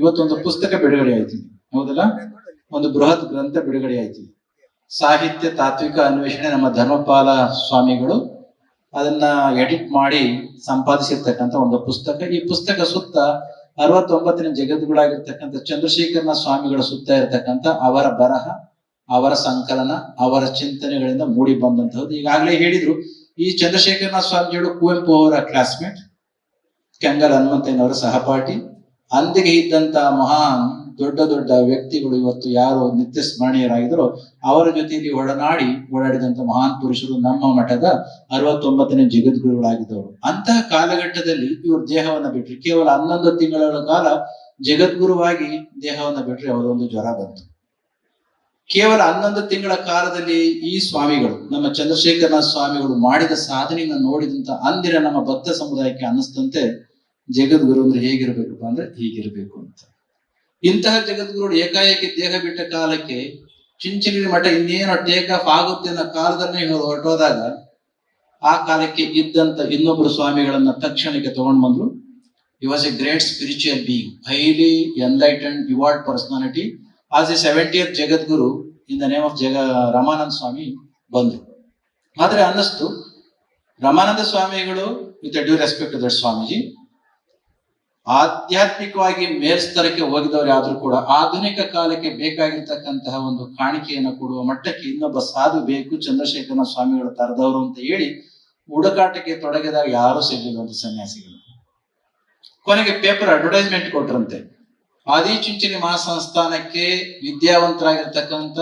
ಇವತ್ತೊಂದು ಪುಸ್ತಕ ಬಿಡುಗಡೆ ಆಯ್ತು. ಹೌದಲ್ಲ? ಒಂದು ಬೃಹತ್ ಗ್ರಂಥ ಬಿಡುಗಡೆ ಆಯ್ತು. ಸಾಹಿತ್ಯ ತಾತ್ವಿಕ ಅನ್ವೇಷಣೆ ನಮ್ಮ ಧರ್ಮಪಾಲ ಸ್ವಾಮಿಗಳು ಅದನ್ನ ಎಡಿಟ್ ಮಾಡಿ ಸಂಪಾದಿಸಿರ್ತಕ್ಕಂಥ ಒಂದು ಪುಸ್ತಕ. ಈ ಪುಸ್ತಕ ಸುತ್ತ ಅರವತ್ತೊಂಬತ್ತನೇ ಜಗದ್ಗುಳಾಗಿರ್ತಕ್ಕಂಥ ಚಂದ್ರಶೇಖರನ ಸ್ವಾಮಿಗಳ ಸುತ್ತ ಇರತಕ್ಕಂಥ ಅವರ ಬರಹ, ಅವರ ಸಂಕಲನ, ಅವರ ಚಿಂತನೆಗಳಿಂದ ಮೂಡಿ ಬಂದಂತಹದ್ದು. ಈಗಾಗಲೇ ಹೇಳಿದ್ರು, ಈ ಚಂದ್ರಶೇಖರನ ಸ್ವಾಮಿಗಳು ಕುವೆಂಪು ಅವರ ಕ್ಲಾಸ್ಮೇಟ್ ಕೆಂಗಲ್ ಹನುಮಂತಯ್ಯನವರ ಸಹಪಾಠಿ ಅಂದಿಗೆ ಇದ್ದಂತ ಮಹಾನ್ ದೊಡ್ಡ ದೊಡ್ಡ ವ್ಯಕ್ತಿಗಳು ಇವತ್ತು ಯಾರು ನಿತ್ಯ ಸ್ಮರಣೀಯರಾಗಿದ್ರು ಅವರ ಜೊತೆಯಲ್ಲಿ ಒಡನಾಡಿ ಓಡಾಡಿದಂತ ಮಹಾನ್ ಪುರುಷರು ನಮ್ಮ ಮಠದ ಅರವತ್ತೊಂಬತ್ತನೇ ಜಗದ್ಗುರುಗಳಾಗಿದ್ದವರು. ಅಂತಹ ಕಾಲಘಟ್ಟದಲ್ಲಿ ಇವರು ದೇಹವನ್ನ ಬಿಟ್ರು. ಕೇವಲ ಹನ್ನೊಂದು ತಿಂಗಳ ಕಾಲ ಜಗದ್ಗುರುವಾಗಿ ದೇಹವನ್ನ ಬಿಟ್ರೆ ಅವರೊಂದು ಜ್ವರ ಬಂತು. ಕೇವಲ ಹನ್ನೊಂದು ತಿಂಗಳ ಕಾಲದಲ್ಲಿ ಈ ಸ್ವಾಮಿಗಳು, ನಮ್ಮ ಚಂದ್ರಶೇಖರನಾಥ ಸ್ವಾಮಿಗಳು ಮಾಡಿದ ಸಾಧನೆಯನ್ನು ನೋಡಿದಂತ ಅಂದಿನ ನಮ್ಮ ಭಕ್ತ ಸಮುದಾಯಕ್ಕೆ ಅನ್ನಿಸ್ತಂತೆ ಜಗದ್ಗುರು ಅಂದ್ರೆ ಹೇಗಿರ್ಬೇಕಪ್ಪ ಅಂದ್ರೆ ಹೀಗಿರ್ಬೇಕು ಅಂತ. ಇಂತಹ ಜಗದ್ಗುರು ಏಕಾಏಕಿ ದೇಹ ಬಿಟ್ಟ ಕಾಲಕ್ಕೆ ಚಿಂಚಿಣಿ ಮಠ ಇನ್ನೇನು ಟೇಕ್ ಆಫ್ ಆಗುತ್ತೆ ಅನ್ನೋ ಕಾಲದಲ್ಲಿ ಹೊರಟೋದಾಗ ಆ ಕಾಲಕ್ಕೆ ಇದ್ದಂತ ಇನ್ನೊಬ್ಬರು ಸ್ವಾಮಿಗಳನ್ನ ತಕ್ಷಣಕ್ಕೆ ತಗೊಂಡ್ ಬಂದ್ರು. He was a great spiritual being highly enlightened evolved personality as a seventieth Jagadguru in the name of ಜಗ, ರಮಾನಂದ ಸ್ವಾಮಿ ಬಂದ್ರು. ಆದ್ರೆ ಅನ್ನಿಸ್ತು, ರಮಾನಂದ ಸ್ವಾಮಿಗಳು with due respect that Swamiji ಆಧ್ಯಾತ್ಮಿಕವಾಗಿ ಮೇಲ್ಸ್ತರಕ್ಕೆ ಹೋಗಿದವರು ಆದ್ರೂ ಕೂಡ ಆಧುನಿಕ ಕಾಲಕ್ಕೆ ಬೇಕಾಗಿರ್ತಕ್ಕಂತಹ ಒಂದು ಕಾಣಿಕೆಯನ್ನು ಕೊಡುವ ಮಟ್ಟಕ್ಕೆ ಇನ್ನೊಬ್ಬ ಸಾಧು ಬೇಕು. ಚಂದ್ರಶೇಖರನ ಸ್ವಾಮಿಗಳು ತರದವರು ಅಂತ ಹೇಳಿ ಹುಡುಕಾಟಕ್ಕೆ ತೊಡಗಿದಾಗ ಯಾರು ಸಿಗಲಿಲ್ಲ ಸನ್ಯಾಸಿಗಳು. ಕೊನೆಗೆ ಪೇಪರ್ ಅಡ್ವರ್ಟೈಸ್ಮೆಂಟ್ ಕೊಟ್ರಂತೆ. ಆದಿಚುಂಚನಿ ಮಹಾಸಂಸ್ಥಾನಕ್ಕೆ ವಿದ್ಯಾವಂತರಾಗಿರ್ತಕ್ಕಂಥ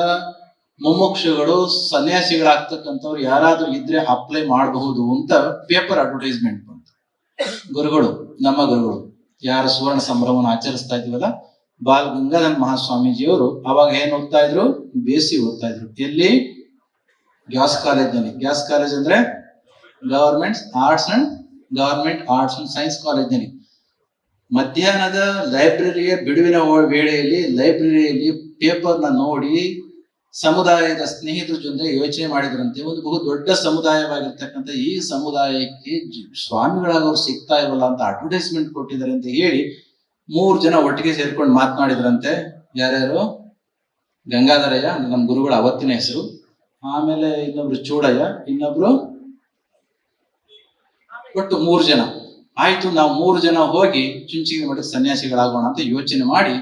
ಮುಮುಕ್ಷುಗಳು ಸನ್ಯಾಸಿಗಳಾಗ್ತಕ್ಕಂಥವ್ರು ಯಾರಾದ್ರೂ ಇದ್ರೆ ಅಪ್ಲೈ ಮಾಡಬಹುದು ಅಂತ ಪೇಪರ್ ಅಡ್ವರ್ಟೈಸ್ಮೆಂಟ್ ಬಂತು. ಗುರುಗಳು, ನಮ್ಮ ಗುರುಗಳು ಯಾರು ಸುವರ್ಣ ಸಂಭ್ರಮವನ್ನು ಆಚರಿಸ್ತಾ ಇದೀವಲ್ಲ? ಬಾಲ್ ಗಂಗಾಧರ್ ಮಹಾಸ್ವಾಮೀಜಿಯವರು ಅವಾಗ ಏನ್ ಓದ್ತಾ ಇದ್ರು? ಬೇಸಿ ಓದ್ತಾ ಇದ್ರು. ಎಲ್ಲಿ? ಗ್ಯಾಸ್ ಕಾಲೇಜ್ನಲ್ಲಿ ಗ್ಯಾಸ್ ಕಾಲೇಜ್ ಅಂದ್ರೆ government arts and government arts and science ಕಾಲೇಜ್ನಲ್ಲಿ ಮಧ್ಯಾಹ್ನದ ಲೈಬ್ರರಿಯ ಬಿಡುವಿನ ವೇಳೆಯಲ್ಲಿ ಲೈಬ್ರರಿಯಲ್ಲಿ ಪೇಪರ್ನ ನೋಡಿ ಸಮುದಾಯದ ಸ್ನೇಹಿತರ ಜೊತೆ ಯೋಚನೆ ಮಾಡಿದ್ರಂತೆ, ಒಂದು ಬಹು ದೊಡ್ಡ ಸಮುದಾಯವಾಗಿರ್ತಕ್ಕಂಥ ಈ ಸಮುದಾಯಕ್ಕೆ ಸ್ವಾಮಿಗಳಾಗವ್ರು ಸಿಗ್ತಾ ಇರಲ್ಲ ಅಂತ ಅಡ್ವರ್ಟೈಸ್ಮೆಂಟ್ ಕೊಟ್ಟಿದ್ದಾರೆ ಅಂತ ಹೇಳಿ ಮೂರು ಜನ ಒಟ್ಟಿಗೆ ಸೇರ್ಕೊಂಡು ಮಾತನಾಡಿದ್ರಂತೆ. ಯಾರ್ಯಾರು? ಗಂಗಾಧರಯ್ಯ ನಮ್ಮ ಗುರುಗಳ ಅವತ್ತಿನ ಹೆಸರು. ಆಮೇಲೆ ಇನ್ನೊಬ್ರು ಚೂಡಯ್ಯ ಇನ್ನೊಬ್ರು? ಒಟ್ಟು ಮೂರು ಜನ. ಆಯ್ತು, ನಾವು ಮೂರು ಜನ ಹೋಗಿ ಚುಂಚಿಗೆ ಮಠದ ಸನ್ಯಾಸಿಗಳಾಗೋಣ ಅಂತ ಯೋಚನೆ ಮಾಡಿ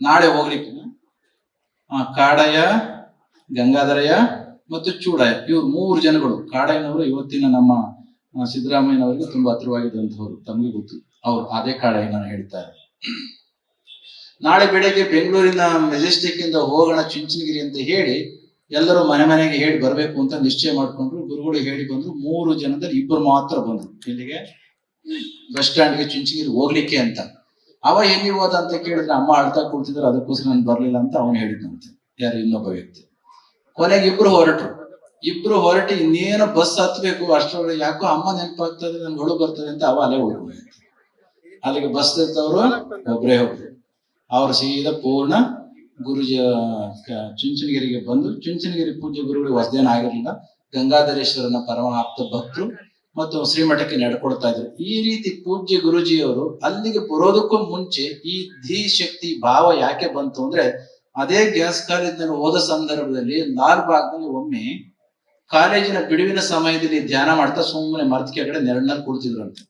ನಾಳೆ ಹೋಗ್ಲಿಕ್ಕೆ ಕಾಡಯ್ಯ ಗಂಗಾಧರಯ್ಯ ಮತ್ತು ಚೂಡಾಯ. ಇವ್ರು ಮೂರು ಜನಗಳು ಕಾಡಯ್ಯನವರು ಇವತ್ತಿನ ನಮ್ಮ ಸಿದ್ದರಾಮಯ್ಯನವರಿಗೆ ತುಂಬಾ ಹತ್ರವಾಗಿದ್ದಂಥವ್ರು ತಮಗೆ ಗೊತ್ತು. ಅವ್ರು ಅದೇ ಕಾಡಯ್ಯನ ಹೇಳ್ತಾರೆ. ನಾಳೆ ಬೆಳಗ್ಗೆ ಬೆಂಗಳೂರಿನ ಮೆಜೆಸ್ಟಿಕ್ ಇಂದ ಹೋಗೋಣ ಚುಂಚನಗಿರಿ ಅಂತ ಹೇಳಿ ಎಲ್ಲರೂ ಮನೆ ಮನೆಗೆ ಹೇಳಿ ಬರಬೇಕು ಅಂತ ನಿಶ್ಚಯ ಮಾಡ್ಕೊಂಡ್ರು. ಗುರುಗಳು ಹೇಳಿ ಬಂದ್ರು, ಮೂರು ಜನದಲ್ಲಿ ಇಬ್ಬರು ಮಾತ್ರ ಬಂದ್ರು. ಇಲ್ಲಿಗೆ ಬಸ್ ಸ್ಟ್ಯಾಂಡ್ಗೆ ಚುಂಚನಗಿರಿ ಹೋಗ್ಲಿಕ್ಕೆ ಅಂತ. ಅವ ಎಲ್ಲಿ ಹೋದ ಅಂತ ಕೇಳಿದ್ರೆ ಅಮ್ಮ ಅಳ್ತಾ ಕೂತಿದ್ರು ಅದಕ್ಕೋಸ್ಕರ ನಾನು ಬರ್ಲಿಲ್ಲ ಅಂತ ಅವನು ಹೇಳಿದ್ನಂತೆ. ಯಾರು ಇನ್ನೊಬ್ಬ ವ್ಯಕ್ತಿ. ಕೊನೆಗೆ ಇಬ್ರು ಹೊರಟ್ರು. ಇಬ್ರು ಹೊರಟು, ಇನ್ನೇನು ಬಸ್ ಹತ್ಬೇಕು, ಅಷ್ಟರೊಳಗೆ ಯಾಕೋ ಅಮ್ಮ ನೆನಪಾಗ್ತದೆ ನನ್ಗೆ ಹೊಳು ಬರ್ತದೆ ಅಂತ ಅವ ಅಲ್ಲೇ ಉಳ್ಕೊಂಡ್ರು ಅಲ್ಲಿಗೆ ಬಸ್ ಇರ್ತವ್ರು ಒಬ್ರೇ ಹೋಗ್ರು ಅವ್ರು ಸೀದಾ ಪೂರ್ಣ ಗುರುಜಿ ಚುಂಚನಗಿರಿಗೆ ಬಂದು, ಚುಂಚನಗಿರಿ ಪೂಜ್ಯ ಗುರುಗಳಿಗೆ ಹೊಸದೇನ ಆಗಿರಲಿಲ್ಲ. ಗಂಗಾಧರೇಶ್ವರನ ಪರಮ ಆಪ್ತ ಭಕ್ತರು ಮತ್ತು ಶ್ರೀಮಠಕ್ಕೆ ನಡ್ಕೊಳ್ತಾ ಇದ್ರು. ಈ ರೀತಿ ಪೂಜ್ಯ ಗುರುಜಿಯವರು ಅಲ್ಲಿಗೆ ಬರೋದಕ್ಕೂ ಮುಂಚೆ ಈ ಧೀ ಶಕ್ತಿ ಭಾವ ಯಾಕೆ ಬಂತು ಅಂದ್ರೆ ಅದೇ ಗ್ಯಾಸ್ ಕಾಲೇಜಿನಲ್ಲಿ ಹೋದ ಸಂದರ್ಭದಲ್ಲಿ ಲಾಲ್ ಭಾಗದಲ್ಲಿ ಒಮ್ಮೆ ಕಾಲೇಜಿನ ಬಿಡುವಿನ ಸಮಯದಲ್ಲಿ ಧ್ಯಾನ ಮಾಡ್ತಾ ಸುಮ್ಮನೆ ಮರದ ಕೆಳಗಡೆ ನೆರಳಿನಲ್ಲಿ ಕುಳಿತಿದ್ರಂತೆ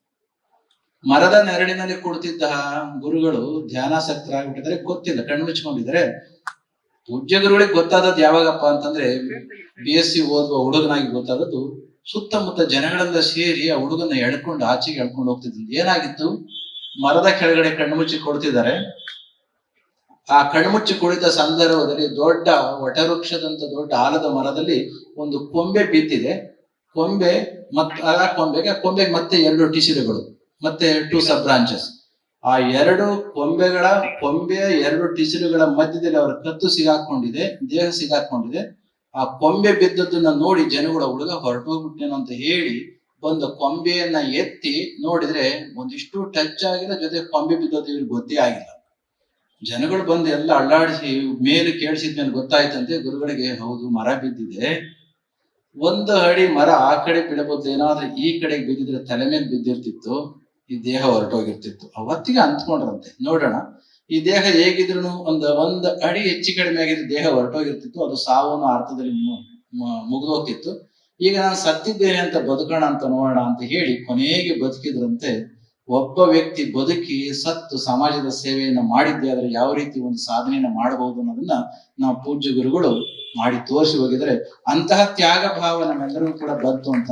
ಮರದ ನೆರಳಿನಲ್ಲಿ ಕುಳಿತಿದ್ದ ಗುರುಗಳು ಧ್ಯಾನಾಸಕ್ತರಾಗ್ಬಿಟ್ಟಿದ್ರೆ ಗೊತ್ತಿಲ್ಲ ಕಣ್ಣು ಮುಚ್ಕೊಂಡಿದ್ರೆ ಪೂಜ್ಯ ಗುರುಗಳಿಗೆ ಗೊತ್ತಾದದ್ದು ಯಾವಾಗಪ್ಪ ಅಂತಂದ್ರೆ ಬಿ ಎಸ್ ಸಿ ಓದುವ ಹುಡುಗನಾಗಿ ಗೊತ್ತಾದದ್ದು ಸುತ್ತಮುತ್ತ ಜನಗಳೆಲ್ಲ ಸೇರಿ ಆ ಹುಡುಗನ ಎಳ್ಕೊಂಡು ಆಚೆಗೆ ಎಳ್ಕೊಂಡು ಹೋಗ್ತಿದ್ರು ಏನಾಗಿತ್ತು? ಮರದ ಕೆಳಗಡೆ ಕಣ್ಣು ಮುಚ್ಚಿ ಕೊಡ್ತಿದ್ದಾರೆ. ಆ ಕಣ್ಮುಚ್ಚಿ ಕುಳಿತ ಸಂದರ್ಭದಲ್ಲಿ ದೊಡ್ಡ ವಟವೃಕ್ಷದಂತ ದೊಡ್ಡ ಆಲದ ಮರದಲ್ಲಿ ಒಂದು ಕೊಂಬೆ ಬಿದ್ದಿದೆ. ಕೊಂಬೆ ಮತ್ತು ಆ ಕೊಂಬೆಗೆ ಕೊಂಬೆಗೆ ಮತ್ತೆ ಎರಡು ಟಿಸಿರುಗಳು, ಮತ್ತೆ ಟೂ ಸಬ್ ಬ್ರಾಂಚಸ್ ಆ ಎರಡು ಕೊಂಬೆಗಳ, ಕೊಂಬೆಯ ಎರಡು ಟಿಸಿರುಗಳ ಮಧ್ಯದಲ್ಲಿ ಅವರ ಕತ್ತು ಸಿಗಾಕೊಂಡಿದೆ, ದೇಹ ಸಿಗಾಕೊಂಡಿದೆ. ಆ ಕೊಂಬೆ ಬಿದ್ದದನ್ನ ನೋಡಿ ಜನಗಳ ಹುಡುಗ ಹೊರಟೋಗ್ಬಿಟ್ಟೇನೋ ಅಂತ ಹೇಳಿ ಒಂದು ಕೊಂಬೆಯನ್ನ ಎತ್ತಿ ನೋಡಿದ್ರೆ ಒಂದಿಷ್ಟು ಟಚ್ ಆಗಿಲ್ಲ ಜೊತೆ ಕೊಂಬೆ ಬಿದ್ದದ್ದು ಇವ್ರಿಗೆ ಗೊತ್ತೇ ಆಗಿಲ್ಲ. ಜನಗಳು ಬಂದು ಎಲ್ಲ ಅಳ್ಳಾಡಿಸಿ ಮೇಲೆ ಕೇಳಿಸಿದ್ಮೇಲೆ ಗೊತ್ತಾಯ್ತಂತೆ, ಗುರುಗಳಿಗೆ ಹೌದು, ಮರ ಬಿದ್ದಿದೆ. ಒಂದು ಅಡಿ ಮರ ಆ ಕಡೆ ಬಿಡಬಹುದು, ಏನಾದ್ರೂ ಈ ಕಡೆಗೆ ಬಿದ್ದಿದ್ರೆ ತಲೆ ಮೇಲೆ ಬಿದ್ದಿರ್ತಿತ್ತು, ಈ ದೇಹ ಹೊರಟೋಗಿರ್ತಿತ್ತು. ಅವತ್ತಿಗೆ ಅಂತ್ಕೊಂಡ್ರಂತೆ. ನೋಡೋಣ, ಈ ದೇಹ ಹೇಗಿದ್ರು ಒಂದು ಒಂದು ಅಡಿ ಹೆಚ್ಚು ಕಡಿಮೆ ಆಗಿದ್ರೆ ದೇಹ ಹೊರಟೋಗಿರ್ತಿತ್ತು, ಅದು ಸಾವು ಅನ್ನೋ ಅರ್ಥದಲ್ಲಿ ಮುಗಿದೋಗ್ತಿತ್ತು. ಈಗ ನಾನು ಸತ್ತಿದ್ದೇನೆ ಅಂತ ಬದುಕೋಣ ಅಂತ ನೋಡೋಣ ಅಂತ ಹೇಳಿ ಕೊನೆಗೆ ಬದುಕಿದ್ರಂತೆ ಒಬ್ಬ ವ್ಯಕ್ತಿ ಬದುಕಿ ಸತ್ತು ಸಮಾಜದ ಸೇವೆಯನ್ನು ಮಾಡಿದ್ದೆ ಆದ್ರೆ ಯಾವ ರೀತಿ ಒಂದು ಸಾಧನೆಯನ್ನು ಮಾಡಬಹುದು ಅನ್ನೋದನ್ನ ನಾವು ಪೂಜ್ಯ ಗುರುಗಳು ಮಾಡಿ ತೋರಿಸಿ ಹೋಗಿದ್ರೆ ಅಂತಹ ತ್ಯಾಗ ಭಾವ ನಮ್ಮೆಲ್ಲರಿಗೂ ಕೂಡ ಬಂತು ಅಂತ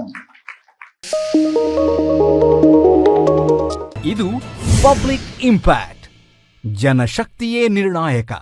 ಇದು ಪಬ್ಲಿಕ್ ಇಂಪ್ಯಾಕ್ಟ್, ಜನಶಕ್ತಿಯೇ ನಿರ್ಣಾಯಕ.